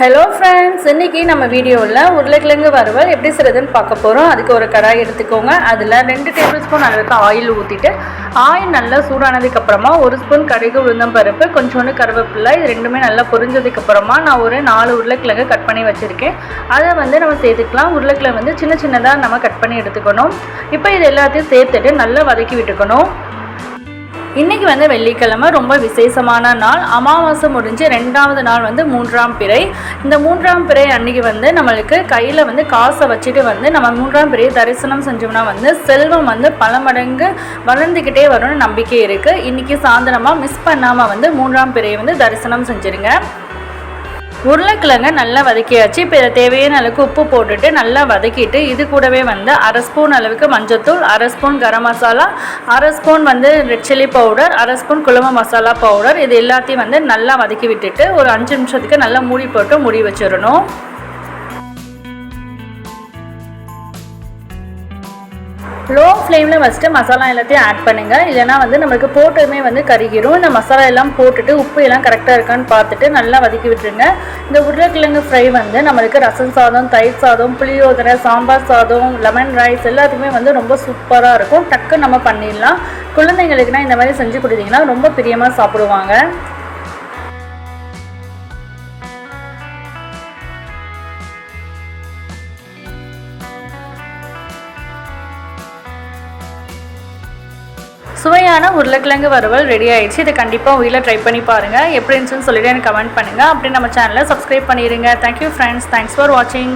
Hello friends இன்றைக்கி நம்ம வீடியோவில் உருளைக்கிழங்கு வறுவல் எப்படி செய்கிறதுன்னு பார்க்க போகிறோம் அதுக்கு ஒரு கடாய் எடுத்துக்கோங்க. அதில் ரெண்டு டேபிள் ஸ்பூன் அளவுக்கு ஆயில் ஊற்றிட்டு ஆயில் நல்லா சூடானதுக்கப்புறமா ஒரு ஸ்பூன் கடுகு உளுந்தம் பருப்பு கொஞ்சோண்டு கருவேப்பிலை இது ரெண்டுமே நல்லா பொரிஞ்சதுக்கப்புறமா நான் ஒரு நாலு உருளைக்கிழங்கு கட் பண்ணி வச்சுருக்கேன். அதை வந்து நம்ம சேர்த்துக்கலாம். உருளைக்கிழங்கு வந்து சின்ன சின்னதாக நம்ம கட் பண்ணி எடுத்துக்கணும். இப்போ இது எல்லாத்தையும் சேர்த்துட்டு நல்லா வதக்கி விட்டுக்கணும். இன்றைக்கி வந்து வெள்ளிக்கிழமை ரொம்ப விசேஷமான நாள். அமாவாசை முடிஞ்சு ரெண்டாவது நாள் வந்து மூன்றாம் பிறை. இந்த மூன்றாம் பிறை அன்னைக்கு வந்து நம்மளுக்கு கையில் வந்து காசை வச்சுட்டு வந்து நம்ம மூன்றாம் பிறையை தரிசனம் செஞ்சோம்னா வந்து செல்வம் வந்து பல மடங்கு வளர்ந்துக்கிட்டே வரும்னு நம்பிக்கை இருக்குது இன்றைக்கி சாயந்தரமாக மிஸ் பண்ணாமல் வந்து மூன்றாம் பிறையை வந்து தரிசனம் செஞ்சுருங்க. உருளைக்கிழங்க நல்லா வதக்கியாச்சு இப்போ இதை தேவையான அளவுக்கு உப்பு போட்டுட்டு நல்லா வதக்கிட்டு இது கூடவே வந்து அரை ஸ்பூன் அளவுக்கு மஞ்சத்தூள் அரை ஸ்பூன் கரம் மசாலா அரை ஸ்பூன் வந்து ரெட் சில்லி பவுடர் அரை ஸ்பூன் குழம்பு மசாலா பவுடர் இது எல்லாத்தையும் வந்து நல்லா வதக்கி விட்டுட்டு ஒரு அஞ்சு நிமிஷத்துக்கு நல்லா மூடி போட்டு மூடி வச்சிடணும். லோ ஃப்ளேமில் ஃபஸ்ட்டு மசாலா எல்லாத்தையும் ஆட் பண்ணுங்கள் இல்லைனா வந்து நம்மளுக்கு போட்டதுமே வந்து கருகிரும். இந்த மசாலா எல்லாம் போட்டுட்டு உப்பு எல்லாம் கரெக்டாக இருக்கான்னு பார்த்துட்டு நல்லா வதக்கி விட்டுருங்க. இந்த உருளைக்கிழங்கு ஃப்ரை வந்து நம்மளுக்கு ரசம் சாதம் தயிர் சாதம் புளியோதரை சாம்பார் சாதம் லெமன் ரைஸ் எல்லாத்துக்குமே வந்து ரொம்ப சூப்பராக இருக்கும். டக்கு நம்ம பண்ணிடலாம். குழந்தைங்களுக்குனா இந்த மாதிரி செஞ்சு கொடுத்தீங்கன்னா ரொம்ப பிரியமாக சாப்பிடுவாங்க. சுவையான உருளைக்கிழங்கு வறுவல் ரெடி ஆயிடுச்சு. இதை கண்டிப்பாக வீட்டில் ட்ரை பண்ணி பாருங்கள் எப்படி இருந்துச்சுன்னு சொல்லிட்டு எனக்கு கமெண்ட் பண்ணுங்கள் அப்படி நம்ம சேனலை சப்ஸ்கிரைப் பண்ணிடுங்க தேங்க்யூ ஃப்ரெண்ட்ஸ் தேங்க்ஸ் ஃபார் வாட்சிங்